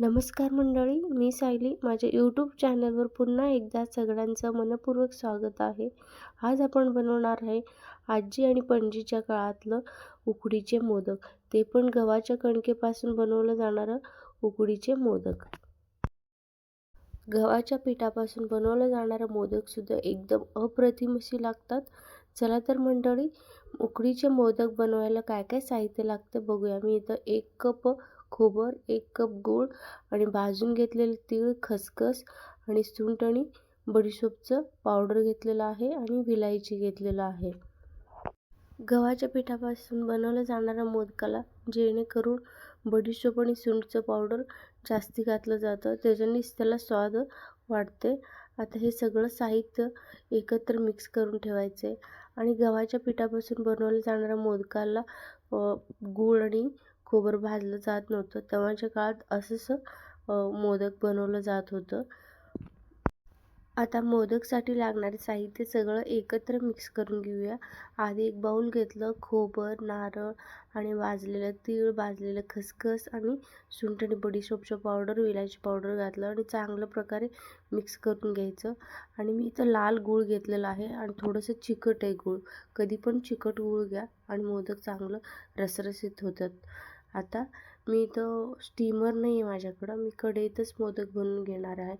नमस्कार मंडळी मी सायली. माझ्या यूट्यूब चॅनलवर पुन्हा एकदा सगळ्यांचं मनपूर्वक स्वागत आहे. आज आपण बनवणार आहे आजी आणि पणजीच्या काळातलं उकडीचे मोदक. ते पण गव्हाच्या कणकेपासून बनवलं जाणारं उकडीचे मोदक. गव्हाच्या पिठापासून बनवलं जाणारं मोदकसुद्धा एकदम अप्रतिम अशी लागतात. चला तर मंडळी उकडीचे मोदक बनवायला काय काय साहित्य लागतं बघूया. मी इथं एक कप खोबर एक कप गूळ आणि भाजून घेतलेले तीळ खसखस आणि सुंठ आणि बडीशोपचं पावडर घेतलेलं आहे आणि विलायची घेतलेलं आहे. गव्हाच्या पिठापासून बनवलं जाणाऱ्या मोदकाला जेणेकरून बडीशोप आणि सुंठचं पावडर जास्ती घातलं जातं. त्याच्यानेच त्याला स्वाद वाढते. आता हे सगळं साहित्य एकत्र मिक्स करून ठेवायचं आहे आणि गव्हाच्या पिठापासून बनवलं जाणाऱ्या मोदकाला गूळ आणि खोबर भाजलं जात नव्हतं. तेव्हाच्या काळात असंच मोदक बनवलं जात होतं. आता मोदकसाठी लागणारे साहित्य सगळं एकत्र मिक्स करून घेऊया. आधी एक बाऊल घेतलं खोबर नारळ आणि भाजलेलं तीळ भाजलेलं खसखस आणि सुंठ आणि बडीशोपचं पावडर विलायची पावडर घातलं आणि चांगल्या प्रकारे मिक्स करून घ्यायचं. आणि मी इथं लाल गूळ घेतलेला आहे आणि थोडंसं चिकट आहे गूळ. कधी पण चिकट गूळ घ्या आणि मोदक चांगलं रसरसीत होतात. आता मी इथं स्टीमर नाही आहे माझ्याकडं. मी कढईतच मोदक बनवून घेणार आहे.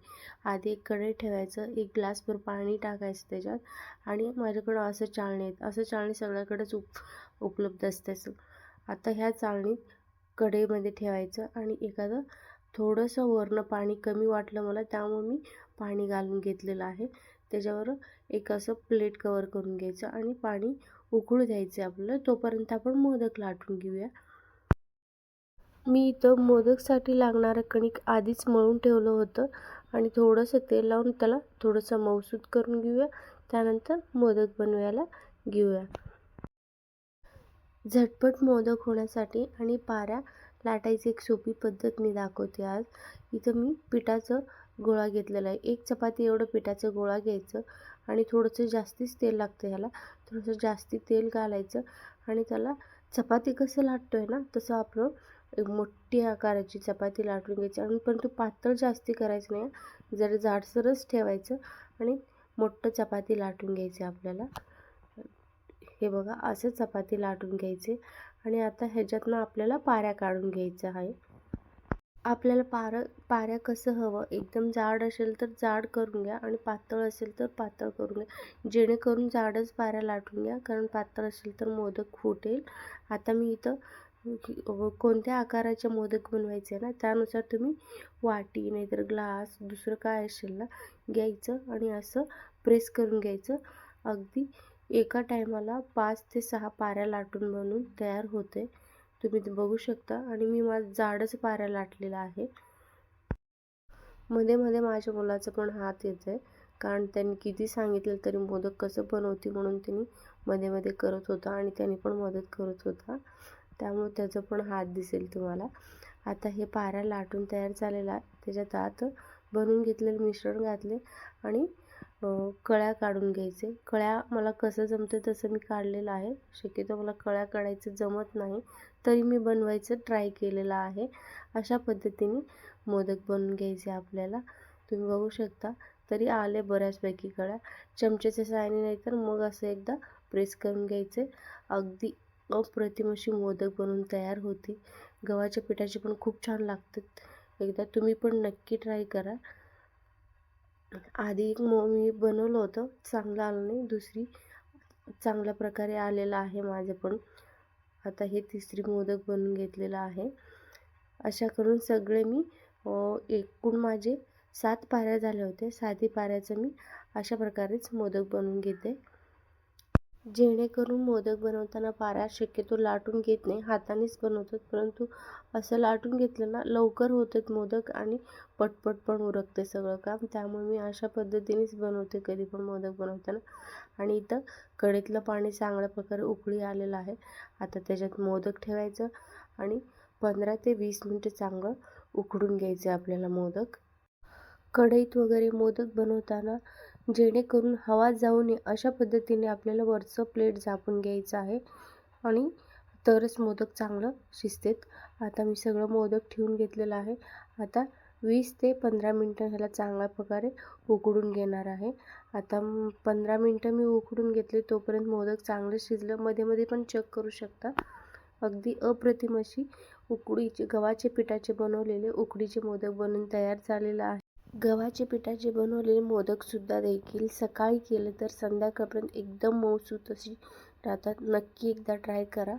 आधी एक कढई ठेवायचं एक ग्लासभर पाणी टाकायचं त्याच्यात आणि माझ्याकडं असं चाळणी आहेत. असं चाळणी सगळ्याकडेच उप उपलब्ध असते आता ह्या चाळणीत कढईमध्ये ठेवायचं आणि एखादं थोडंसं वरनं पाणी कमी वाटलं मला त्यामुळे मी पाणी घालून घेतलेलं आहे. त्याच्यावर एक असं प्लेट कवर करून घ्यायचं आणि पाणी उकळू द्यायचं आपल्याला. तोपर्यंत आपण मोदक लाटून घेऊया. मी इथं मोदकसाठी लागणारं कणिक आधीच मळून ठेवलं होतं आणि थोडंसं तेल लावून त्याला थोडंसं मऊसूत करून घेऊया. त्यानंतर मोदक बनवायला घेऊया. झटपट मोदक होण्यासाठी आणि पाऱ्या लाटायची एक सोपी पद्धत मी दाखवते आज. इथं मी पिठाचं गोळा घेतलेला आहे. एक चपाती एवढं पिठाचं गोळा घ्यायचं आणि थोडंसं जास्तीच तेल लागतं ह्याला. थोडंसं जास्ती तेल घालायचं आणि त्याला चपाती कसं लाटतो आहे ना तसं आपण एक मोठी आकाराची चपाती लाटून घ्यायची. आणि पण पातळ जास्ती करायचं नाही जरा जाडसरच ठेवायचं आणि मोठं चपाती लाटून घ्यायची आपल्याला. हे बघा असं चपाती लाटून घ्यायचे. आणि आता ह्याच्यातनं आपल्याला पाऱ्या काढून घ्यायचं आहे. आपल्याला पारं पाऱ्या कसं हवं? एकदम जाड असेल तर जाड करून घ्या आणि पातळ असेल तर पातळ करून घ्या. जेणेकरून जाडच पाऱ्या लाटून घ्या कारण पातळ असेल तर मोदक फुटेल. आता मी इथं कोणत्या आकाराचे मोदक बनवायचे ना त्यानुसार तुम्ही वाटी नाहीतर ग्लास दुसरं काय असेल ना घ्यायचं आणि असं प्रेस करून घ्यायचं. अगदी एका टायमाला पाच ते सहा पाऱ्या लाटून बनवून तयार होते तुम्ही ते बघू शकता आणि मी माझं जाडच पाऱ्या लाटलेला आहे. मध्ये मध्ये माझ्या मुलाचं पण हात येत आहे कारण त्यांनी किती सांगितलं तरी मोदक कसं बनवते म्हणून त्यांनी मध्ये मध्ये करत होता आणि त्यांनी पण मदत करत होता. त्यामुळे त्याचं पण हात दिसेल तुम्हाला. आता हे पाऱ्या लाटून तयार झालेला आहे. त्याच्यात आत बनवून घेतलेलं मिश्रण घातले आणि कळ्या काढून घ्यायचे. कळ्या मला कसं जमतं तसं मी काढलेलं आहे. शक्यतो मला कळ्या काढायचं जमत नाही. तरी मी बनवायचं ट्राय केलेलं आहे. अशा पद्धतीने मोदक बनवून घ्यायचे आपल्याला. तुम्ही बघू शकता. तरी आले बऱ्याचपैकी कळ्या. चमच्याच्या साहाय्याने नाही तर मग असं एकदा प्रेस करून घ्यायचे. अगदी अप्रतिम अशी मोदक बनवून तयार होते. गव्हाच्या पिठाचे पण खूप छान लागतात. एकदा तुम्ही पण नक्की ट्राय करा. आधी एक मो मी बनवलं होतं. चांगलं आलं नाही. दुसरी चांगल्या प्रकारे आलेलं आहे माझं पण. आता हे तिसरी मोदक बनवून घेतलेलं आहे. अशा करून सगळे मी एकूण माझे सात पाऱ्या झाल्या होत्या. साती पाऱ्याचं मी अशा प्रकारेच मोदक बनवून घेते. जेणेकरून मोदक बनवताना पारा शक्यतो लाटून घेत नाही हातानेच बनवतात. परंतु असं लाटून घेतलं ना लवकर होतात मोदक आणि पटपट पण उरकते सगळं काम. त्यामुळे मी अशा पद्धतीनेच बनवते कधी पण मोदक बनवताना. आणि इथं कढईतलं पाणी चांगल्या प्रकारे उकळी आलेलं आहे. आता त्याच्यात मोदक ठेवायचं आणि पंधरा ते वीस मिनटं चांगलं उकडून घ्यायचं आपल्याला मोदक. कढईत वगैरे मोदक बनवताना जेणेकरून हवा जाऊ नये अशा पद्धतीने आपल्याला वरचं प्लेट झाकून घ्यायचं आहे. आणि तरच मोदक चांगलं शिजतेत. आता मी सगळं मोदक ठेवून घेतलेलं आहे. आता वीस ते पंधरा मिनटं ह्याला चांगल्या प्रकारे उकडून घेणार आहे. आता पंधरा मिनटं मी उकडून घेतले तोपर्यंत मोदक चांगलं शिजलं. मध्ये मध्ये पण चेक करू शकता. अगदी अप्रतिम अशी उकडीचे गव्हाचे पिठाचे बनवलेले उकडीचे मोदक बनवून तयार झालेलं आहे. गव्हाच्या पिठाचे बनवलेले मोदकसुद्धा देखील सकाळी केलं तर संध्याकाळपर्यंत एकदम मऊसूत अशी राहतात. नक्की एकदा ट्राय करा.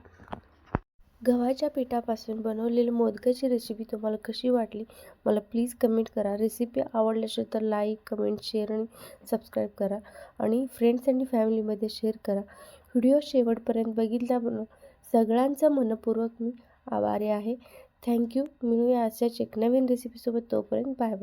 गव्हाच्या पिठापासून बनवलेल्या मोदकाची रेसिपी तुम्हाला कशी वाटली? मला प्लीज कमेंट करा. रेसिपी आवडली असेल तर लाईक कमेंट शेअर आणि सबस्क्राईब करा. आणि फ्रेंड्स आणि फॅमिलीमध्ये शेअर करा. व्हिडिओ शेवटपर्यंत बघितल्याबरोबर सगळ्यांचा मनपूर्वक मी आभारी आहे. थँक्यू मिळूया अशाच एक नवीन रेसिपीसोबत तोपर्यंत बाय बाय